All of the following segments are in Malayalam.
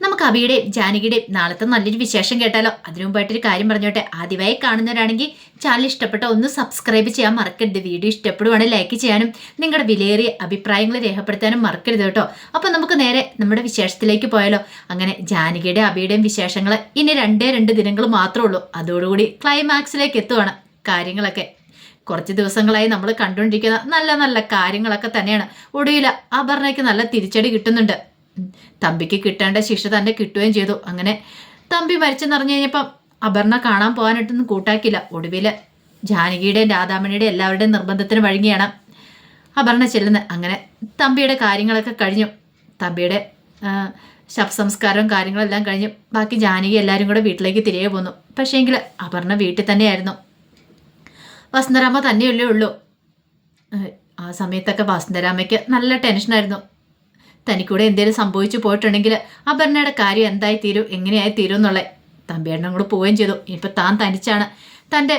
നമുക്ക് അബിയുടെയും ജാനകിയുടെയും നാളത്തെ നല്ലൊരു വിശേഷം കേട്ടാലോ? അതിനു മുമ്പായിട്ടൊരു കാര്യം പറഞ്ഞോട്ടെ. ആദ്യമായി കാണുന്നവരാണെങ്കിൽ ചാനൽ ഇഷ്ടപ്പെട്ട ഒന്ന് സബ്സ്ക്രൈബ് ചെയ്യാൻ മറക്കരുത്. വീഡിയോ ഇഷ്ടപ്പെടുവാണെങ്കിൽ ലൈക്ക് ചെയ്യാനും നിങ്ങളുടെ വിലയേറിയ അഭിപ്രായങ്ങൾ രേഖപ്പെടുത്താനും മറക്കരുത് കേട്ടോ. അപ്പോൾ നമുക്ക് നേരെ നമ്മുടെ വിശേഷത്തിലേക്ക് പോയാലോ. അങ്ങനെ ജാനകിയുടെ അബിയുടെയും വിശേഷങ്ങൾ ഇനി രണ്ടേ രണ്ട് ദിനങ്ങൾ മാത്രമേ ഉള്ളൂ. അതോടുകൂടി ക്ലൈമാക്സിലേക്ക് എത്തുവാണ് കാര്യങ്ങളൊക്കെ. കുറച്ച് ദിവസങ്ങളായി നമ്മൾ കണ്ടുകൊണ്ടിരിക്കുന്ന നല്ല നല്ല കാര്യങ്ങളൊക്കെ തന്നെയാണ്. ഒടുവിൽ അപർണയ്ക്ക് നല്ല തിരിച്ചടി കിട്ടുന്നുണ്ട്. തമ്പിക്ക് കിട്ടേണ്ട ശിക്ഷ തന്നെ കിട്ടുകയും ചെയ്തു. അങ്ങനെ തമ്പി മരിച്ചെന്നറിഞ്ഞു കഴിഞ്ഞപ്പം അപർണ കാണാൻ പോകാനായിട്ടൊന്നും കൂട്ടാക്കില്ല ഒടുവിൽ ജാനകിയുടെയും രാധാമണിയുടെയും എല്ലാവരുടെയും നിർബന്ധത്തിന് വഴങ്ങിയാണ് അപർണ ചെല്ലുന്നത്. അങ്ങനെ തമ്പിയുടെ കാര്യങ്ങളൊക്കെ കഴിഞ്ഞു. തമ്പിയുടെ ശവസംസ്കാരവും കാര്യങ്ങളെല്ലാം കഴിഞ്ഞു. ബാക്കി ജാനകി എല്ലാവരും കൂടെ വീട്ടിലേക്ക് തിരികെ പോന്നു. പക്ഷേങ്കിൽ അപർണ വീട്ടിൽ തന്നെയായിരുന്നു. വസന്തരാമ തന്നെയല്ലേ ഉള്ളൂ. ആ സമയത്തൊക്കെ വസന്തരാമയ്ക്ക് നല്ല ടെൻഷനായിരുന്നു. തനിക്കൂടെ എന്തെങ്കിലും സംഭവിച്ചു പോയിട്ടുണ്ടെങ്കിൽ അപർണയുടെ കാര്യം എന്തായി തീരും എങ്ങനെയായി തീരും എന്നുള്ള. തമ്പിയേട്ടനും കൂടെ പോവുകയും ചെയ്തു. ഇനിയിപ്പോൾ താൻ തനിച്ചാണ്. തന്റെ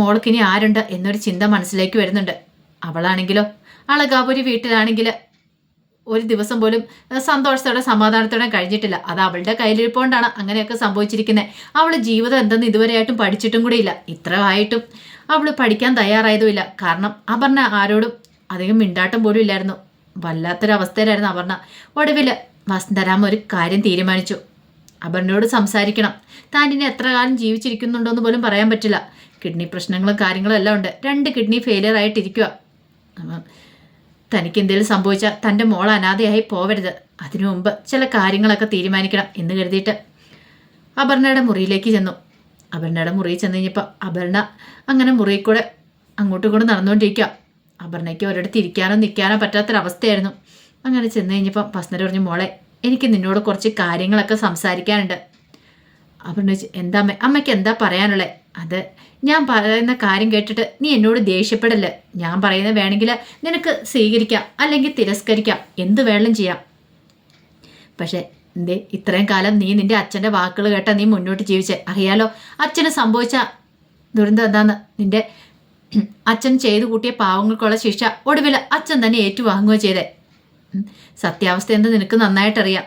മോൾക്ക് ഇനി ആരുണ്ട് എന്നൊരു ചിന്ത മനസ്സിലേക്ക് വരുന്നുണ്ട്. അവളാണെങ്കിലോ അളകാപുരി വീട്ടിലാണെങ്കിൽ ഒരു ദിവസം പോലും സന്തോഷത്തോടെ സമാധാനത്തോടെ കഴിഞ്ഞിട്ടില്ല. അത് അവളുടെ കയ്യിലിരിപ്പോണ്ടാണ് അങ്ങനെയൊക്കെ സംഭവിച്ചിരിക്കുന്നത് അവൾ ജീവിതം എന്തെന്ന് ഇതുവരെയായിട്ടും പഠിച്ചിട്ടും കൂടിയില്ല. ഇത്രയായിട്ടും അവൾ പഠിക്കാൻ തയ്യാറായതുമില്ല. കാരണം അപർണ ആരോടും അധികം മിണ്ടാട്ടം പോലും ഇല്ലായിരുന്നു. വല്ലാത്തൊരവസ്ഥയിലായിരുന്നു അപർണ. ഒടുവിൽ വസന്തരാമ ഒരു കാര്യം തീരുമാനിച്ചു. അപർണയോട് സംസാരിക്കണം. താൻ ഇനി എത്ര കാലം ജീവിച്ചിരിക്കുന്നുണ്ടോ എന്ന് പോലും പറയാൻ പറ്റില്ല. കിഡ്നി പ്രശ്നങ്ങളും കാര്യങ്ങളും എല്ലാം ഉണ്ട്. രണ്ട് കിഡ്നി ഫെയിലിയർ ആയിട്ടിരിക്കുക തനിക്ക് എന്തെങ്കിലും സംഭവിച്ചാൽ തന്റെ മോൾ അനാഥയായി പോവരുത്. അതിനു മുമ്പ് ചില കാര്യങ്ങളൊക്കെ തീരുമാനിക്കണം എന്ന് കരുതിയിട്ട് അപർണയുടെ മുറിയിലേക്ക് ചെന്നു. അപർണയുടെ മുറിയിൽ ചെന്ന് കഴിഞ്ഞപ്പോൾ അപർണ അങ്ങനെ മുറിയിൽ കൂടെ അങ്ങോട്ടും ഇങ്ങോട്ടും നടന്നുകൊണ്ടിരിക്കുക അപർണയ്ക്ക് ഒരിടത്ത് ഇരിക്കാനോ നിൽക്കാനോ പറ്റാത്തൊരവസ്ഥയായിരുന്നു. അങ്ങനെ ചെന്ന് കഴിഞ്ഞപ്പം ഭസ്നർ പറഞ്ഞു മോളെ എനിക്ക് നിന്നോട് കുറച്ച് കാര്യങ്ങളൊക്കെ സംസാരിക്കാനുണ്ട്. അപർണ ചോദിച്ചു എന്താ അമ്മ? അമ്മയ്ക്ക് എന്താ പറയാനുള്ളത് അത് ഞാൻ പറയുന്ന കാര്യം കേട്ടിട്ട് നീ എന്നോട് ദേഷ്യപ്പെടല്ല? ഞാൻ പറയുന്നത് വേണമെങ്കിൽ നിനക്ക് സ്വീകരിക്കാം അല്ലെങ്കിൽ തിരസ്കരിക്കാം എന്ത് വേണം ചെയ്യാം. പക്ഷേ എന്തേ ഇത്രയും കാലം നീ നിന്റെ അച്ഛന്റെ വാക്കുകൾ കേട്ടാ നീ മുന്നോട്ട് ജീവിച്ചേ. അറിയാലോ അച്ഛന് സംഭവിച്ച ദുരന്തം എന്താന്ന്? നിന്റെ അച്ഛൻ ചെയ്തു കൂട്ടിയ പാവങ്ങൾക്കുള്ള ശിക്ഷ ഒടുവിൽ അച്ഛൻ തന്നെ ഏറ്റുവാങ്ങുകയോ ചെയ്തേ. സത്യാവസ്ഥ എന്ത് നിനക്ക് നന്നായിട്ടറിയാം.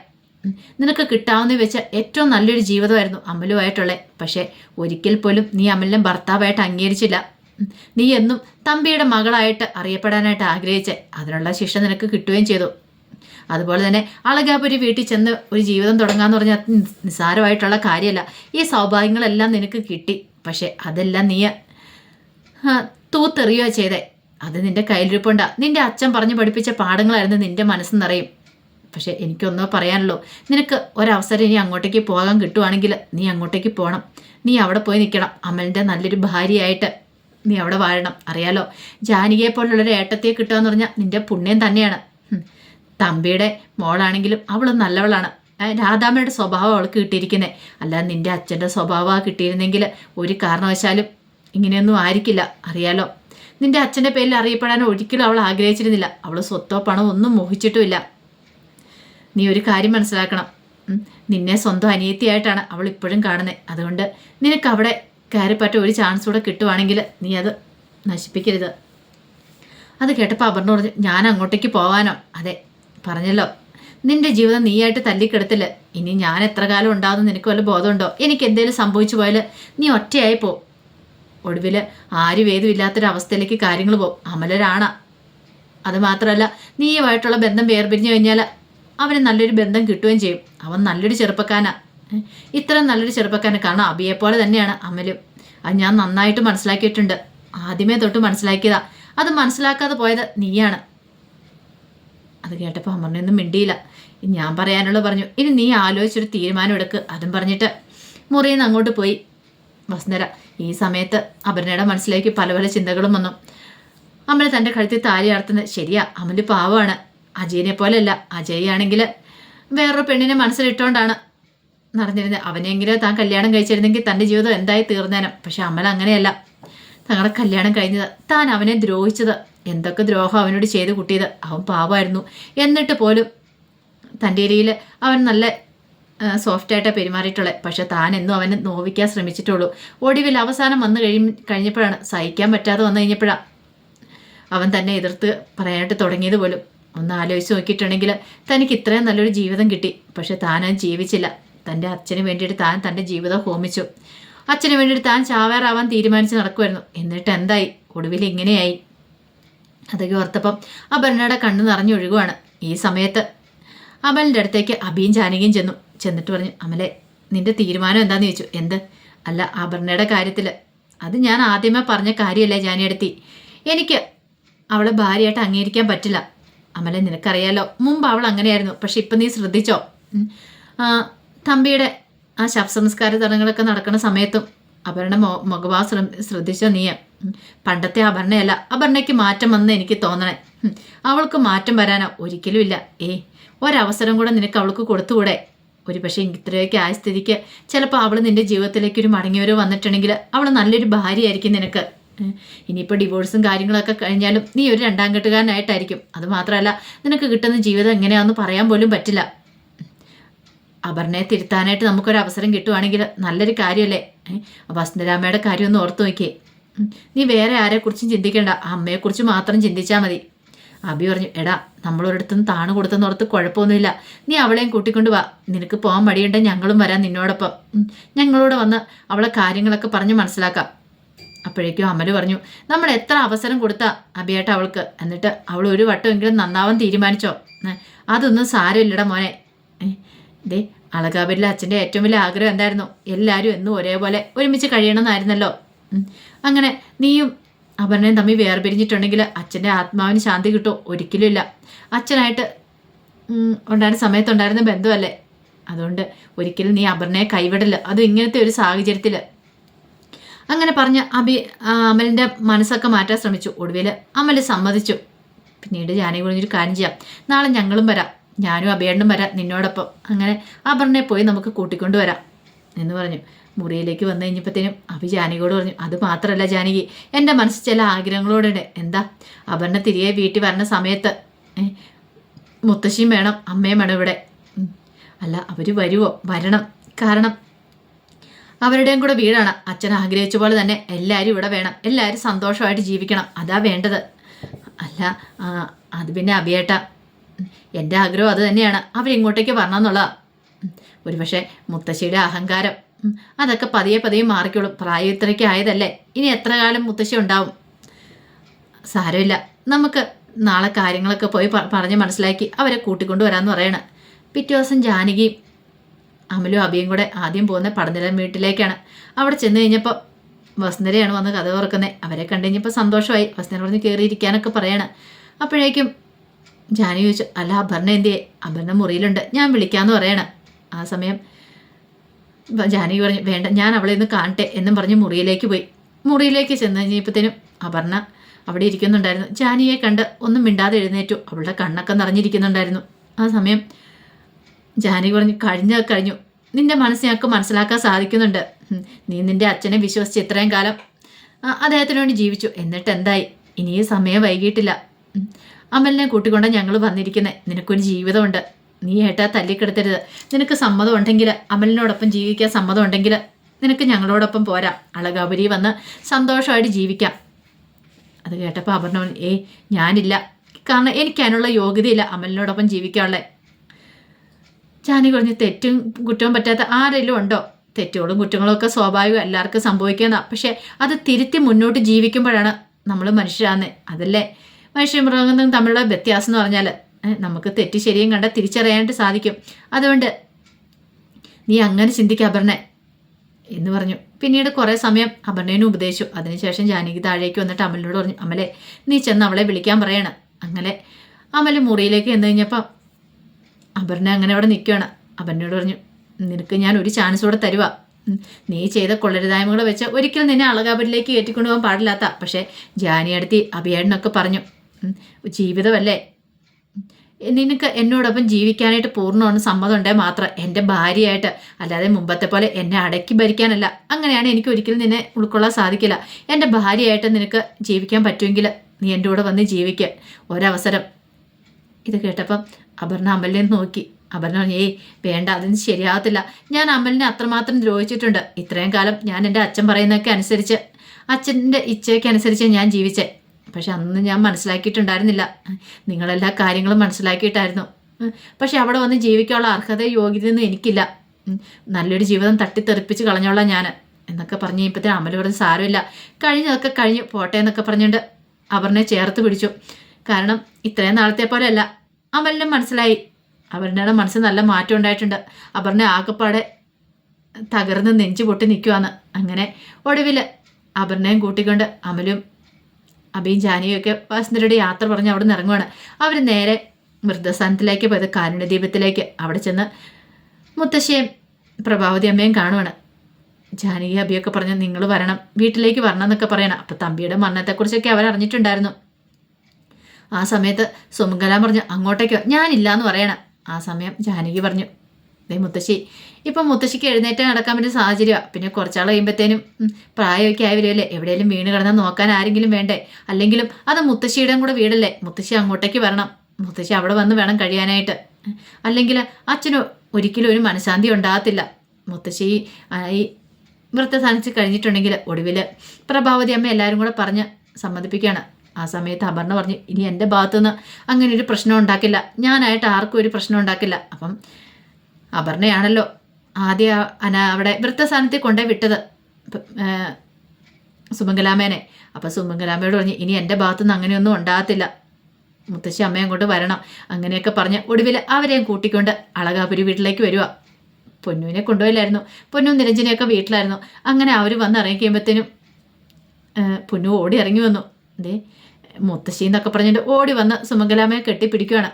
നിനക്ക് കിട്ടാവുന്ന വെച്ച ഏറ്റവും നല്ലൊരു ജീവിതമായിരുന്നു അമലുമായിട്ടുള്ളത് പക്ഷേ ഒരിക്കൽ പോലും നീ അമലിനെ ഭർത്താവായിട്ട് അംഗീകരിച്ചില്ല. നീ എന്നും തമ്പിയുടെ മകളായിട്ട് അറിയപ്പെടാനായിട്ട് ആഗ്രഹിച്ചേ. അതിനുള്ള ശിക്ഷ നിനക്ക് കിട്ടുകയും ചെയ്തു. അതുപോലെ തന്നെ അളകാപുരി വീട്ടിൽ ചെന്ന് ഒരു ജീവിതം തുടങ്ങാന്ന് പറഞ്ഞാൽ നിസ്സാരമായിട്ടുള്ള കാര്യമല്ല. ഈ സൗഭാഗ്യങ്ങളെല്ലാം നിനക്ക് കിട്ടി. പക്ഷേ അതെല്ലാം നീ ആ, തൂത്തെറിയുക ചെയ്തേ. അത് നിന്റെ കയ്യിലിരിപ്പുണ്ട. നിന്റെ അച്ഛൻ പറഞ്ഞു പഠിപ്പിച്ച പാഠങ്ങളായിരുന്നു നിന്റെ മനസ്സ് നിറയും പക്ഷെ എനിക്കൊന്നോ പറയാനുള്ളൂ. നിനക്ക് ഒരവസരം ഇനി അങ്ങോട്ടേക്ക് പോകാൻ കിട്ടുവാണെങ്കിൽ നീ അങ്ങോട്ടേക്ക് പോകണം നീ അവിടെ പോയി നിൽക്കണം. അമലിന്റെ നല്ലൊരു ഭാര്യയായിട്ട് നീ അവിടെ വാഴണം. അറിയാലോ? ജാനകിയെ പോലുള്ളൊരു ഏട്ടത്തെ കിട്ടുക എന്ന് പറഞ്ഞാൽ നിന്റെ പുണ്യം തന്നെയാണ്. തമ്പിയുടെ മോളാണെങ്കിലും അവൾ നല്ലവളാണ്. രാധാമ്മയുടെ സ്വഭാവം അവൾക്ക് കിട്ടിയിരിക്കുന്നത് അല്ലാതെ നിന്റെ അച്ഛന്റെ സ്വഭാവം കിട്ടിയിരുന്നെങ്കിൽ ഒരു കാരണവശാലും ഇങ്ങനെയൊന്നും ആയിരിക്കില്ല. അറിയാലോ. നിന്റെ അച്ഛന്റെ പേരിൽ അറിയപ്പെടാൻ ഒരിക്കലും അവൾ ആഗ്രഹിച്ചിരുന്നില്ല. അവൾ സ്വത്തോ പണമോ ഒന്നും മോഹിച്ചിട്ടുമില്ല. നീ ഒരു കാര്യം മനസ്സിലാക്കണം. നിന്നെ സ്വന്തം അനിയത്തിയായിട്ടാണ് അവൾ ഇപ്പോഴും കാണുന്നത് അതുകൊണ്ട് നിനക്ക് അവിടെ കയറിപ്പറ്റ ഒരു ചാൻസ് കൂടെ കിട്ടുവാണെങ്കിൽ നീ അത് നശിപ്പിക്കരുത്. അത് കേട്ടപ്പോൾ അപർണ പറഞ്ഞു ഞാൻ അങ്ങോട്ടേക്ക് പോകാനോ? അതെ. പറഞ്ഞല്ലോ. നിന്റെ ജീവിതം നീയായിട്ട് തല്ലിക്കെടുത്തില്ല? ഇനി ഞാൻ എത്ര കാലം ഉണ്ടാകുന്നു നിനക്ക് വല്ല ബോധമുണ്ടോ? എനിക്ക് എന്തെങ്കിലും സംഭവിച്ചു പോയാൽ നീ ഒറ്റയായി പോ. ഒടുവിൽ ആരും ഏതുമില്ലാത്തൊരവസ്ഥയിലേക്ക് കാര്യങ്ങൾ പോകും അമലരാണ്. അത് മാത്രമല്ല നീയുമായിട്ടുള്ള ബന്ധം വേർപിരിഞ്ഞു കഴിഞ്ഞാൽ അവന് നല്ലൊരു ബന്ധം കിട്ടുകയും ചെയ്യും. അവൻ നല്ലൊരു ചെറുപ്പക്കാനാ ഇത്ര നല്ലൊരു ചെറുപ്പക്കാരനെ കാരണം അബിയെപ്പോലെ തന്നെയാണ് അമലും. അത് ഞാൻ നന്നായിട്ട് മനസ്സിലാക്കിയിട്ടുണ്ട്. ആദ്യമേ തൊട്ട് മനസ്സിലാക്കിയതാ. അത് മനസ്സിലാക്കാതെ പോയത് നീയാണ്. അത് കേട്ടപ്പോൾ അമറിനൊന്നും മിണ്ടിയില്ല. ഞാൻ പറയാനുള്ളത് പറഞ്ഞു ഇനി നീ ആലോചിച്ചൊരു തീരുമാനം എടുക്ക്. അതും പറഞ്ഞിട്ട് മുറിയിൽ നിന്ന് അങ്ങോട്ട് പോയി. വസുന്ധര ഈ സമയത്ത് അപർണയുടെ മനസ്സിലേക്ക് പല പല ചിന്തകളും വന്നു. അമ്മ തന്റെ കഴുത്തിൽ താലി അർത്തുന്നത് ശരിയാ അമ്മന്റെ പാവമാണ്. അജയനെ പോലെയല്ല അജയ് ആണെങ്കിൽ വേറൊരു പെണ്ണിനെ മനസ്സിലിട്ടുകൊണ്ടാണ് നടന്നിരുന്നത് അവനെങ്കിലും താൻ കല്യാണം കഴിച്ചിരുന്നെങ്കിൽ തന്റെ ജീവിതം എന്തായി തീർന്നേനും. പക്ഷെ അമൽ അങ്ങനെയല്ല. തങ്ങളുടെ കല്യാണം കഴിഞ്ഞത് താൻ അവനെ ദ്രോഹിച്ചത്. എന്തൊക്കെ ദ്രോഹം അവനോട് ചെയ്ത് കുട്ടിയത്. അവൻ പാവമായിരുന്നു. എന്നിട്ട് പോലും തന്റെ ഇരയിൽ അവൻ നല്ല സോഫ്റ്റായിട്ടാണ് പെരുമാറിയിട്ടുള്ളത് പക്ഷെ താൻ എന്നും അവനെ നോവിക്കാൻ ശ്രമിച്ചിട്ടുള്ളൂ. ഒടുവിൽ അവസാനം വന്നു കഴി കഴിഞ്ഞപ്പോഴാണ് സഹിക്കാൻ പറ്റാതെ വന്നു കഴിഞ്ഞപ്പോഴാണ് അവൻ തന്നെ എതിർത്ത് പറയാനായിട്ട് തുടങ്ങിയത് പോലും. ഒന്ന് ആലോചിച്ച് നോക്കിയിട്ടുണ്ടെങ്കിൽ തനിക്ക് ഇത്രയും നല്ലൊരു ജീവിതം കിട്ടി. പക്ഷെ താൻ അത് ജീവിച്ചില്ല. തന്റെ അച്ഛന് വേണ്ടിയിട്ട് താൻ തന്റെ ജീവിതം ഹോമിച്ചു. അച്ഛന് വേണ്ടിയിട്ട് താൻ ചാവേറാവാൻ തീരുമാനിച്ച് നടക്കുമായിരുന്നു എന്നിട്ട് എന്തായി? ഒടുവിൽ ഇങ്ങനെയായി. അതൊക്കെ ഓർത്തപ്പം അപർണയുടെ കണ്ണു നിറഞ്ഞൊഴുകുവാണ്. ഈ സമയത്ത് അമലിന്റെ അടുത്തേക്ക് അബിയും ജാനകിയും ചെന്നു. ചെന്നിട്ട് പറഞ്ഞു അമലെ നിന്റെ തീരുമാനം എന്താന്ന് ചോദിച്ചു. എന്ത്? അല്ല അപർണയുടെ കാര്യത്തിൽ അത് ഞാൻ ആദ്യമേ പറഞ്ഞ കാര്യമല്ലേ ജാനിയടുത്തി. എനിക്ക് അവളെ ഭാര്യയായിട്ട് അംഗീകരിക്കാൻ പറ്റില്ല. അമലെ നിനക്കറിയാലോ മുമ്പ് അവൾ അങ്ങനെയായിരുന്നു. പക്ഷെ ഇപ്പം നീ ശ്രദ്ധിച്ചോ? തമ്പിയുടെ ആ ശവസംസ്കാര ചടങ്ങുകളൊക്കെ നടക്കുന്ന സമയത്തും അപർണ മൊ മുഖഭാവം ശ്ര- ശ്രദ്ധിച്ചോ നീ. പണ്ടത്തെ അപർണയല്ല അപർണയ്ക്ക് മാറ്റം വന്ന് എനിക്ക് തോന്നണേ. അവൾക്ക് മാറ്റം വരാനോ ഒരിക്കലും ഇല്ല. ഏ ഒരവസരം കൂടെ നിനക്ക് അവൾക്ക് കൊടുത്തുകൂടെ? ഒരു പക്ഷേ ഇത്രയൊക്കെ ആയ സ്ഥിതിക്ക് ചിലപ്പോൾ അവൾ നിന്റെ ജീവിതത്തിലേക്ക് ഒരു മടങ്ങിയവരോ വന്നിട്ടുണ്ടെങ്കിൽ അവൾ നല്ലൊരു ഭാര്യയായിരിക്കും നിനക്ക്. ഇനിയിപ്പോൾ ഡിവോഴ്സും കാര്യങ്ങളൊക്കെ കഴിഞ്ഞാലും നീ ഒരു രണ്ടാം കെട്ടുകാരനായിട്ടായിരിക്കും അത് മാത്രമല്ല നിനക്ക് കിട്ടുന്ന ജീവിതം എങ്ങനെയാണെന്ന് പറയാൻ പോലും പറ്റില്ല. അപർണയെ തിരുത്താനായിട്ട് നമുക്കൊരു അവസരം കിട്ടുവാണെങ്കിൽ നല്ലൊരു കാര്യമല്ലേ? വസന്തരാമയുടെ കാര്യം ഒന്ന് ഓർത്ത് നോക്കിയേ. നീ വേറെ ആരെക്കുറിച്ചും ചിന്തിക്കേണ്ട. അമ്മയെക്കുറിച്ച് മാത്രം ചിന്തിച്ചാൽ മതി. അബി പറഞ്ഞു എടാ നമ്മളൊരിടത്തുനിന്ന് താണു കൊടുത്തെന്ന് ഓർത്ത് കുഴപ്പമൊന്നുമില്ല. നീ അവളെയും കൂട്ടിക്കൊണ്ട് വാ. നിനക്ക് പോകാൻ മടിയുണ്ട് ഞങ്ങളും വരാം നിന്നോടൊപ്പം. ഞങ്ങളോട് വന്ന് അവളെ കാര്യങ്ങളൊക്കെ പറഞ്ഞ് മനസ്സിലാക്കാം. അപ്പോഴേക്കും അമൽ പറഞ്ഞു നമ്മൾ എത്ര അവസരം കൊടുത്താ അബിയേട്ട അവൾക്ക്? എന്നിട്ട് അവൾ ഒരു വട്ടമെങ്കിലും നന്നാവാൻ തീരുമാനിച്ചോ? അതൊന്നും സാരമില്ലടാ മോനെ. ദേ അളകാബരിലെ അച്ഛന്റെ ഏറ്റവും വലിയ ആഗ്രഹം എന്തായിരുന്നു? എല്ലാവരും എന്നും ഒരേപോലെ ഒരുമിച്ച് കഴിയണമെന്നായിരുന്നല്ലോ. അങ്ങനെ നീയും അപർണയും തമ്മിൽ വേർപിരിഞ്ഞിട്ടുണ്ടെങ്കിൽ അച്ഛന്റെ ആത്മാവിന് ശാന്തി കിട്ടുമോ ഒരിക്കലും ഇല്ല. അച്ഛനായിട്ട് ഉണ്ടായിരുന്ന സമയത്തുണ്ടായിരുന്ന ബന്ധമല്ലേ? അതുകൊണ്ട് ഒരിക്കലും നീ അപർണയെ കൈവിടില്ല. അതും ഇങ്ങനത്തെ ഒരു സാഹചര്യത്തിൽ അങ്ങനെ പറഞ്ഞ് അബി അമലിന്റെ മനസ്സൊക്കെ മാറ്റാൻ ശ്രമിച്ചു. ഒടുവിൽ അമൽ സമ്മതിച്ചു. പിന്നീട് ജാനകി കുറിഞ്ഞൊരു കാര്യം ചെയ്യാം. നാളെ ഞങ്ങളും വരാം. ഞാനും അഭിയേട്ടനും വരാം നിന്നോടൊപ്പം. അങ്ങനെ അപർണയെ പോയി നമുക്ക് കൂട്ടിക്കൊണ്ട് വരാം എന്ന് പറഞ്ഞു. മുറിയിലേക്ക് വന്നു കഴിഞ്ഞപ്പോഴത്തേനും അഭി ജാനകിയോട് പറഞ്ഞു അത് മാത്രമല്ല ജാനകി എന്റെ മനസ്സിൽ ചില ആഗ്രഹങ്ങളോടുണ്ട് എന്താ? അപർണ തിരികെ വീട്ടിൽ വരുന്ന സമയത്ത് മുത്തശ്ശിയും വേണം അമ്മയും വേണം ഇവിടെ. അല്ല അവർ വരുമോ വരണം. കാരണം അവരുടെയും കൂടെ വീടാണ്. അച്ഛൻ ആഗ്രഹിച്ച പോലെ തന്നെ എല്ലാവരും ഇവിടെ വേണം. എല്ലാവരും സന്തോഷമായിട്ട് ജീവിക്കണം. അതാ വേണ്ടത്. അല്ല അത് പിന്നെ അഭിയേട്ട. എന്റെ ആഗ്രഹം അത് തന്നെയാണ്. അവരിങ്ങോട്ടേക്ക് വരണം എന്നുള്ളതാണ് ഒരുപക്ഷെ മുത്തശ്ശിയുടെ അഹങ്കാരം അതൊക്കെ പതിയെ പതിയെ മാറിക്കോളും. പ്രായം ഇത്രയ്ക്ക് ആയതല്ലേ? ഇനി എത്ര കാലം മുത്തശ്ശി ഉണ്ടാവും? സാരമില്ല. നമുക്ക് നാളെ കാര്യങ്ങളൊക്കെ പോയി പറഞ്ഞ് മനസ്സിലാക്കി അവരെ കൂട്ടിക്കൊണ്ടു വരാമെന്ന് പറയണം. പിറ്റേ ദിവസം ജാനകിയും അമലും അബിയും കൂടെ ആദ്യം പോകുന്ന പടനിലം വീട്ടിലേക്കാണ്. അവിടെ ചെന്ന് കഴിഞ്ഞപ്പോൾ വസുന്ധരയാണ് വന്ന് കഥ തുറക്കുന്നത് അവരെ കണ്ടു കഴിഞ്ഞപ്പോൾ സന്തോഷമായി. വസുന്ധര പറഞ്ഞ് കയറിയിരിക്കാനൊക്കെ പറയണം. അപ്പോഴേക്കും ജാനകി ചോദിച്ചു അല്ല അപർണ എന്തിയെ? അപർണ മുറിയിലുണ്ട്. ഞാൻ വിളിക്കാമെന്ന് പറയണം. ആ സമയം ജാനകി പറഞ്ഞു വേണ്ട ഞാൻ അവളെ ഒന്ന് കാണട്ടെ എന്നും പറഞ്ഞ് മുറിയിലേക്ക് പോയി. മുറിയിലേക്ക് ചെന്ന് കഴിഞ്ഞപ്പോഴത്തേനും അപർണ അവിടെ ഇരിക്കുന്നുണ്ടായിരുന്നു. ജാനിയെ കണ്ട് ഒന്നും മിണ്ടാതെ എഴുന്നേറ്റു. അവളുടെ കണ്ണൊക്കെ നിറഞ്ഞിരിക്കുന്നുണ്ടായിരുന്നു. ആ സമയം ജാനകി പറഞ്ഞു കഴിഞ്ഞ കഴിഞ്ഞു. നിന്റെ മനസ്സ് ഞങ്ങൾക്ക് മനസ്സിലാക്കാൻ സാധിക്കുന്നുണ്ട്. നീ നിന്റെ അച്ഛനെ വിശ്വസിച്ച് ഇത്രയും കാലം അദ്ദേഹത്തിന് വേണ്ടി ജീവിച്ചു. എന്നിട്ട് എന്തായി ഇനിയും സമയം വൈകിട്ടില്ല. അമലിനെ കൂട്ടിക്കൊണ്ട് ഞങ്ങൾ വന്നിരിക്കുന്നത് നിനക്കൊരു ജീവിതമുണ്ട്. നീ ഏട്ടാ തല്ലിക്കെടുത്തരുത്. നിനക്ക് സമ്മതം ഉണ്ടെങ്കിൽ അമലിനോടൊപ്പം ജീവിക്കാൻ സമ്മതം ഉണ്ടെങ്കിൽ നിനക്ക് ഞങ്ങളോടൊപ്പം പോരാ. അളകാപുരി വന്ന് സന്തോഷമായിട്ട് ജീവിക്കാം. അത് കേട്ടപ്പോൾ അപർണവൻ ഏയ് ഞാനില്ല. കാരണം എനിക്ക് അതിനുള്ള യോഗ്യതയില്ല അമലിനോടൊപ്പം ജീവിക്കാനുള്ള. ജാനി കുറഞ്ഞ് തെറ്റും കുറ്റവും പറ്റാത്ത ആരെങ്കിലും ഉണ്ടോ? തെറ്റുകളും കുറ്റങ്ങളും ഒക്കെ സ്വാഭാവികം എല്ലാവർക്കും സംഭവിക്കുന്ന. പക്ഷേ അത് തിരുത്തി മുന്നോട്ട് ജീവിക്കുമ്പോഴാണ് നമ്മൾ മനുഷ്യരാന്ന്. അതല്ലേ? മനുഷ്യ മൃഗങ്ങളും തമ്മിലുള്ള വ്യത്യാസം എന്ന് പറഞ്ഞാൽ നമുക്ക് തെറ്റ് ശരിയും കണ്ട തിരിച്ചറിയാനായിട്ട് സാധിക്കും. അതുകൊണ്ട് നീ അങ്ങനെ ചിന്തിക്കുക അപർണെ എന്ന് പറഞ്ഞു. പിന്നീട് കുറേ സമയം അപർണേനും ഉപദേശിച്ചു. അതിനുശേഷം ജാനകി താഴേക്ക് വന്നിട്ട് അമലിനോട് പറഞ്ഞു അമലെ നീ ചെന്ന് അവളെ വിളിക്കാൻ പറയണം. അങ്ങനെ അമൽ മുറിയിലേക്ക് എന്ന് കഴിഞ്ഞപ്പോൾ അപർണ അങ്ങനെ അവിടെ നിൽക്കുകയാണ്. അപർണയോട് പറഞ്ഞു നിനക്ക് ഞാൻ ഒരു ചാൻസ് കൂടെ തരുക നീ ചെയ്ത കൊള്ളരുതായ്മകൾ വെച്ച് ഒരിക്കലും നിന്നെ അളകാപരിലേക്ക് കയറ്റിക്കൊണ്ടുപോകാൻ പാടില്ലാത്ത. പക്ഷേ ജാനിയടുത്തി അഭിയാടിനൊക്കെ പറഞ്ഞു. ജീവിതമല്ലേ. നിനക്ക് എന്നോടൊപ്പം ജീവിക്കാനായിട്ട് പൂർണമാണ് സമ്മതം ഉണ്ടെങ്കിൽ മാത്രം എന്റെ ഭാര്യയായിട്ട് അല്ലാതെ മുമ്പത്തെ പോലെ എന്നെ അടക്കി ഭരിക്കാനല്ല. അങ്ങനെയാണ് എനിക്ക് ഒരിക്കലും നിന്നെ ഉൾക്കൊള്ളാൻ സാധിക്കില്ല. എന്റെ ഭാര്യയായിട്ട് നിനക്ക് ജീവിക്കാൻ പറ്റുമെങ്കിൽ നീ എന്റെ കൂടെ വന്ന് ജീവിക്കുക ഒരവസരം. ഇത് കേട്ടപ്പം അപർണ അമലിനെ നോക്കി. അപർണ ഏയ് വേണ്ട അതൊന്നും ശരിയാകത്തില്ല. ഞാൻ അമലിനെ അത്രമാത്രം ദ്രോഹിച്ചിട്ടുണ്ട്. ഇത്രയും കാലം ഞാൻ എന്റെ അച്ഛൻ പറയുന്നതൊക്കെ അനുസരിച്ച് അച്ഛന്റെ ഇച്ഛയ്ക്ക് അനുസരിച്ച് ഞാൻ ജീവിച്ചേ. പക്ഷെ അന്ന് ഞാൻ മനസ്സിലാക്കിയിട്ടുണ്ടായിരുന്നില്ല. നിങ്ങളെല്ലാ കാര്യങ്ങളും മനസ്സിലാക്കിയിട്ടായിരുന്നു. പക്ഷെ അവിടെ വന്ന് ജീവിക്കാനുള്ള അർഹത യോഗ്യതയൊന്നും എനിക്കില്ല. നല്ലൊരു ജീവിതം തട്ടിത്തെറിപ്പിച്ച് കളഞ്ഞോളാം ഞാൻ എന്നൊക്കെ പറഞ്ഞ് ഇപ്പത്തിന് അമൽ പറഞ്ഞ് സാരമില്ല. കഴിഞ്ഞതൊക്കെ കഴിഞ്ഞ് പോട്ടെ എന്നൊക്കെ പറഞ്ഞുകൊണ്ട് അവറിനെ ചേർത്ത് പിടിച്ചു. കാരണം ഇത്രയും നാളത്തെ പോലെയല്ല. അമലിനും മനസ്സിലായി. അവരുടെ മനസ്സിൽ നല്ല മാറ്റം ഉണ്ടായിട്ടുണ്ട്. അപർണ ആകെപ്പാടെ തകർന്ന് നെഞ്ചു പൊട്ടി നിൽക്കുവാന്ന് അങ്ങനെ ഒടുവിൽ അപർണയും കൂട്ടിക്കൊണ്ട് അമലും അബിയും ജാനിയും ഒക്കെ വസന്തരുടെ യാത്ര പറഞ്ഞ് അവിടെ നിന്ന് ഇറങ്ങുവാണ്. അവർ നേരെ വൃദ്ധസ്ഥാനത്തിലേക്ക് പോയത് കാരുണ്യദീപത്തിലേക്ക്. അവിടെ ചെന്ന് മുത്തശ്ശിയും പ്രഭാവതി അമ്മയും കാണുവാണ്. ജാനകി അബിയൊക്കെ പറഞ്ഞ് നിങ്ങൾ വരണം വീട്ടിലേക്ക് വരണം എന്നൊക്കെ പറയണം. അപ്പം തമ്പിയുടെ മരണത്തെക്കുറിച്ചൊക്കെ അവർ അറിഞ്ഞിട്ടുണ്ടായിരുന്നു. ആ സമയത്ത് സുമംഗല പറഞ്ഞു അങ്ങോട്ടേക്കോ? ഞാനില്ല എന്ന് പറയണം. ആ സമയം ജാനകി പറഞ്ഞു ദേ മുത്തശ്ശി. ഇപ്പം മുത്തശ്ശിക്ക് എഴുന്നേറ്റ് നടക്കാൻ പറ്റിയ സാഹചര്യമാണ് പിന്നെ കുറച്ചാൾ കഴിയുമ്പോഴത്തേനും പ്രായമൊക്കെ ആയി വരുമല്ലേ എവിടെയെങ്കിലും വീണ് കിടന്നാൽ നോക്കാൻ ആരെങ്കിലും വേണ്ടേ? അല്ലെങ്കിലും അത് മുത്തശ്ശിയുടെയും കൂടെ വീടല്ലേ? മുത്തശ്ശി അങ്ങോട്ടേക്ക് വരണം. മുത്തശ്ശി അവിടെ വന്ന് വേണം കഴിയാനായിട്ട്. അല്ലെങ്കിൽ അച്ഛന് ഒരിക്കലും ഒരു മനഃശാന്തി ഉണ്ടാകത്തില്ല. മുത്തശ്ശി ഈ വൃത്ത സാധിച്ച് കഴിഞ്ഞിട്ടുണ്ടെങ്കിൽ ഒടുവിൽ പ്രഭാവതി അമ്മ എല്ലാവരും കൂടെ പറഞ്ഞ് സമ്മതിപ്പിക്കുകയാണ്. ആ സമയത്ത് അപർണ പറഞ്ഞു ഇനി എന്റെ ഭാഗത്തുനിന്ന് അങ്ങനെ ഒരു പ്രശ്നം ഉണ്ടാക്കില്ല. ഞാനായിട്ട് ആർക്കും ഒരു പ്രശ്നം ഉണ്ടാക്കില്ല. അപ്പം അപർണയാണല്ലോ. ആദ്യ അന അവിടെ വൃത്തസ്ഥാനത്തിൽ കൊണ്ടേ വിട്ടത്. സുമംഗലാമേനെ. അപ്പം സുമംഗലാമയോട് പറഞ്ഞു ഇനി എന്റെ ഭാഗത്തുനിന്ന് അങ്ങനെയൊന്നും ഉണ്ടാകത്തില്ല. മുത്തശ്ശി അമ്മയും കൊണ്ട് വരണം. അങ്ങനെയൊക്കെ പറഞ്ഞ് ഒടുവിൽ അവരെയും കൂട്ടിക്കൊണ്ട് അളകാപുരി വീട്ടിലേക്ക് വരിക പൊന്നുവിനെ കൊണ്ടുപോയില്ലായിരുന്നു. പൊന്നു നിരഞ്ജനെയൊക്കെ വീട്ടിലായിരുന്നു. അങ്ങനെ അവർ വന്ന് ഇറങ്ങിക്കുമ്പോഴത്തേനും പൊന്നു ഓടി ഇറങ്ങി വന്നു. ദേ മുത്തശ്ശി എന്നൊക്കെ പറഞ്ഞിട്ട് ഓടി വന്ന് സുമംഗലാമയെ കെട്ടിപ്പിടിക്കുകയാണ്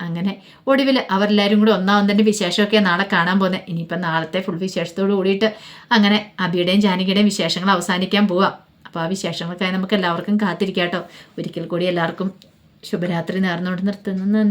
അങ്ങനെ ഒടുവിൽ അവരെല്ലാവരും കൂടി ഒന്നാമതിന്റെ വിശേഷമൊക്കെ നാളെ കാണാൻ പോകുന്നത് ഇനിയിപ്പം നാളത്തെ ഫുൾ വിശേഷത്തോട് കൂടിയിട്ട് അങ്ങനെ അബിയുടെയും ജാനകിയുടെയും വിശേഷങ്ങൾ അവസാനിക്കാൻ പോവാം. അപ്പോൾ ആ വിശേഷങ്ങൾക്കായി നമുക്ക് എല്ലാവർക്കും കാത്തിരിക്കാം കേട്ടോ ഒരിക്കൽ കൂടി എല്ലാവർക്കും ശുഭരാത്രി നേർന്നുകൊണ്ട് നിർത്തുന്നു.